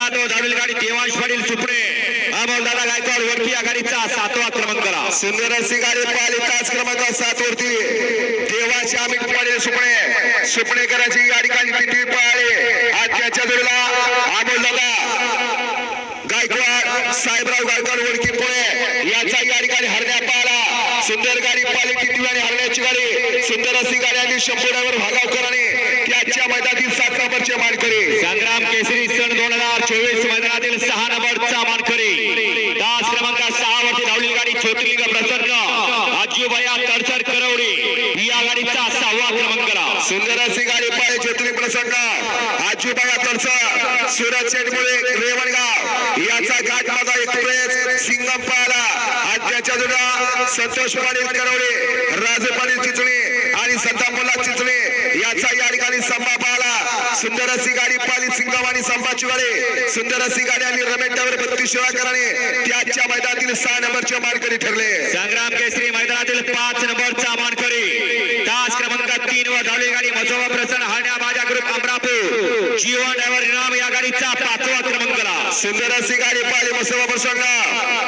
तो धावलेली गाडी देवांश पाटील सुपडे. अमोल दादा गायकवाड वडकी आघाडीचा सातवा क्रमांकाला सुंदर अशी गाडी पाहिली तास क्रमांक सात वरती देवाची अमित पाडे सुपणे सुपणेकरांची गाडी काढली तिथे पाळे आज त्याच्या जोडीला अमोल दादा गायकवाड साहेबराव गायकवाड ओळखी पुणे याचा या ठिकाणी हरण्या पाहिला. सुंदर गाडी पाहिली तिथे आणि हरण्याची गाडी. सुंदर अशी गाडी आणि शंभरावर भागावकर आणि त्याच्या मैदानातील सात नंबरचे मानकरी. संग्राम केसरी सन दोन हजार चोवीस मैदानातील सहा नंबरचा मानकरी तास क्रमांक सहा वरती धावलेली गाडी ज्योतिर्लिंग प्रसन्न आजीबाया तडसर करवडी. या गाडीचा सहावा क्रमांकाला सुंदर अशी गाडी पाहिजे ज्योतिर्लिंग प्रसन्न आजूबाया तडसा सुरज शेटमुळे रेवणगाव. याचा घाट माझा एक्सप्रेस सिंगम पाहिला आज त्याच्या जोडा संतोष पाटील करवडे राजे पाटील चिचणे आणि सद्दाम मुल्ला चिचणे. याचा या ठिकाणी संभा सुंदर अशी गाडी पाली सिंगम आणि संभाची सुंदर अशी गाडी आणि रमेश डावर बत्तीस शिवाकराने त्याच्या मैदानातील सहा नंबरचे मानकरी ठरले. संग्राम केसरी मैदानातील पाच नंबरचा मानकरी. तास क्रमांक तीन वर धावलेली गाडी मजोबा प्रसन्न हाण्या माझ्या ग्रुप अमरापूर. जीवन ड्रायव्हर इनाम या गाडीचा पाचवा क्रमांकाला सुंदर अशी गाडी पाहिली बसवा प्रसन्न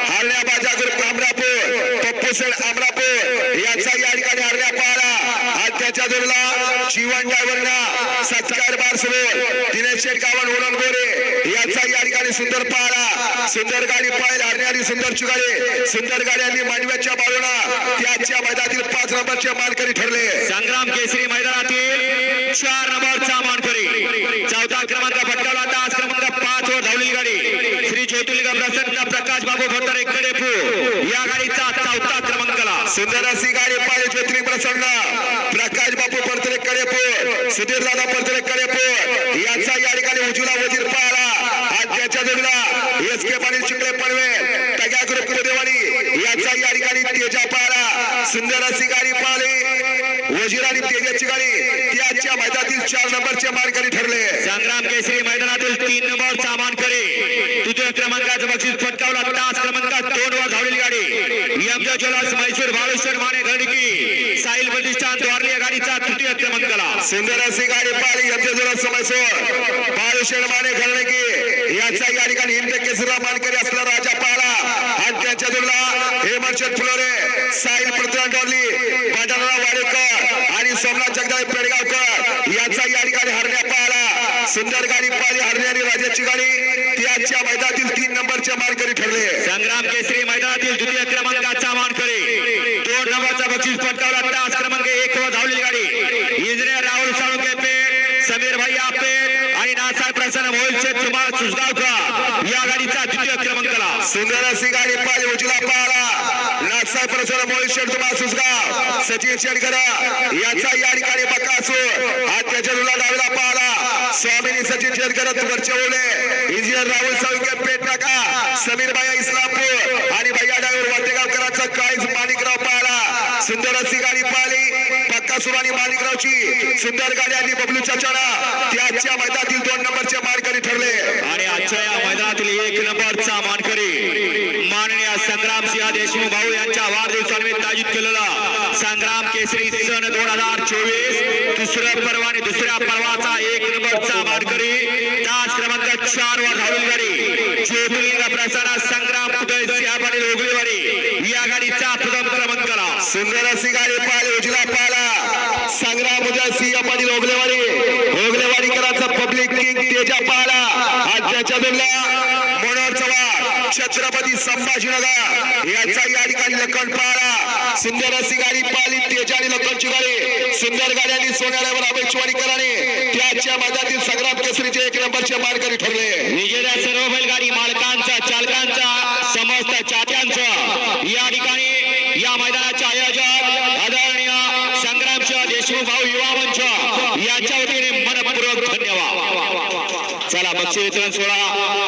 हरण्या बाजा ग्रुप अमरापूर पप्पूसेड अमरापूर याचा या ठिकाणी हरण्या पाहिला आज त्याच्या जोडला जीवन ड्रायव्हरना सत्कार बार दिनेश शेठ गावन उडण गोरे याचा या ठिकाणी सुंदर पाहिला सुंदर गाडी पाहिली हरण्या सुंदर चुकाडे सुंदर गाड्यांनी मांडव्याच्या बाजूला. त्याच्या मैदानातील पाच नंबरचे मानकरी ठरले. संग्राम केसरी मैदानातील चार नंबर मानकरी चौथा क्रमांक पटकावला तास क्रमांक पाच वर धावलेली गाडी श्री ज्योतिर्लिंग प्रसन्न प्रकाश बाबू भट्टारे कडेपू गाडीचा चौथा क्रमांकाला. सुंदर अशी गाडी पाहिजे ज्योतिर्लिंग प्रसन्न. प्रकाश बापू पडतरे कडेपूर सुधीर दादा पडतरे कडेपूर याचा या ठिकाणी उजला वजीर पाहिला. आज त्याच्या जोडीला एस के पाटील चिखले पडवे. तग्या ग्रुप कुलदेवानी याचा या ठिकाणी तेजा पाहिला. सुंदर अशी गाडी पाहिली. वजीर आणि तेजाची गाडी त्याच्या मैदानातील चार नंबरचे मानकरी ठरले. संग्राम केसरी मैदानातील तीन नंबरचा मानकरी तृतीय क्रमांकाचं बक्षीस पटकावला तास क्रमांक दोन वर धावलेली गाडी यमजा ज्वेलर्स म्हैसूर बाळेश्वर माने घडकी साहिल द्वारली या गाडीचा तृतीय क्रमांकाला सुंदर अशी गाडी पाहिली यांचे जरा समयसोर बाळूशेठ माने घडले की याचा या ठिकाणी हिंद केसरीला मानकरी असला राजा पाहिला. आज त्यांच्या जोडला हेमंत फुलोरे साहिल पृथ्वी डोरली पांढरराव वाडेकर आणि सोमनाथ जगदाळे पेडगावकर याचा या ठिकाणी हरण्या पाहिला. सुंदर गाडी पाहिली हरणे आणि राजाची गाडी. त्याच्या मैदानातील तीन नंबरचे मानकरी ठरले. संग्राम केसरी मैदानातील द्वितीय क्रमांकाचा मानकरी. दोन नंबरचा बक्षीस पटकावला तास क्रमांक एक वर धावलेली गाडी इंजिनियर राहुल साळुंके पेठ समीर भैया आणि नासाहेब प्रसन्न मोहिलचे तुम्हाला सुसगावकर या गाडीचा द्वितीय क्रमांकाला सुंदर अशी गाडी पाहिजे उजला पाहिला नागसाहेब प्रसन्न मोहित तुम्हाला सुसगाव सचिन शेडकर याचा या ठिकाणी बकासूर. आज त्याच्या रुला डावीला पाहिला. स्वामीनी सचिन शेडकर वरचे ओले इंजिनियर राहुल साळुंके पेट नाका समीर भाया इस्लामपूर आणि भैया डावीवर वाटेगावकरांचा काहीच माणिकराव पाहिला. सुंदर अशी बक्कासूर आणि माणिकरावची सुंदर गाडी आणि बबलू चचाडा त्याच्या मैदानातील दोन नंबरचे मानकरी ठरले. आणि आजच्या या मैदानातील एक नंबरचा मानकरी माननीय संग्राम सिंह देशमुख भाऊ यांच्या वाढदिवसानिमित्त आयोजित केलेला संग्राम केसरी सन दोन हजार चोवीस. दुसरं पर्व आणि दुसऱ्या पर्वाचा एक नंबरचा मानकरी. तास क्रमांक चार वर धावलेली गाडी. ज्योतिर्लिंग प्रसारा संग्राम उदय सिंह पाटील ओगळीवाडी या गाडीचा प्रथम क्रमांकाला सुंदर अशी गाडी पाहिली उजला पाहिला संग्राम उदय सिंह पाटील ओगलेवाडी ओगलेवाडीकरांचा पब्लिक किंग तेजा पाहिला आज त्याच्या मनोहर चव्हाण छत्रपती संभाजीनगर याचा या ठिकाणी लखन पाहिला सुंदर अशी गाडी पाहिली तेजा आणि लखनची गाडी सुंदर गाड्यांनी आणि सोन्यावर अपेक्षवाडीकराने त्याच्या मधातील संग्राम केसरीचे एक नंबरचे मानकरी ठरले. याच्या वतीने मनपूर्वक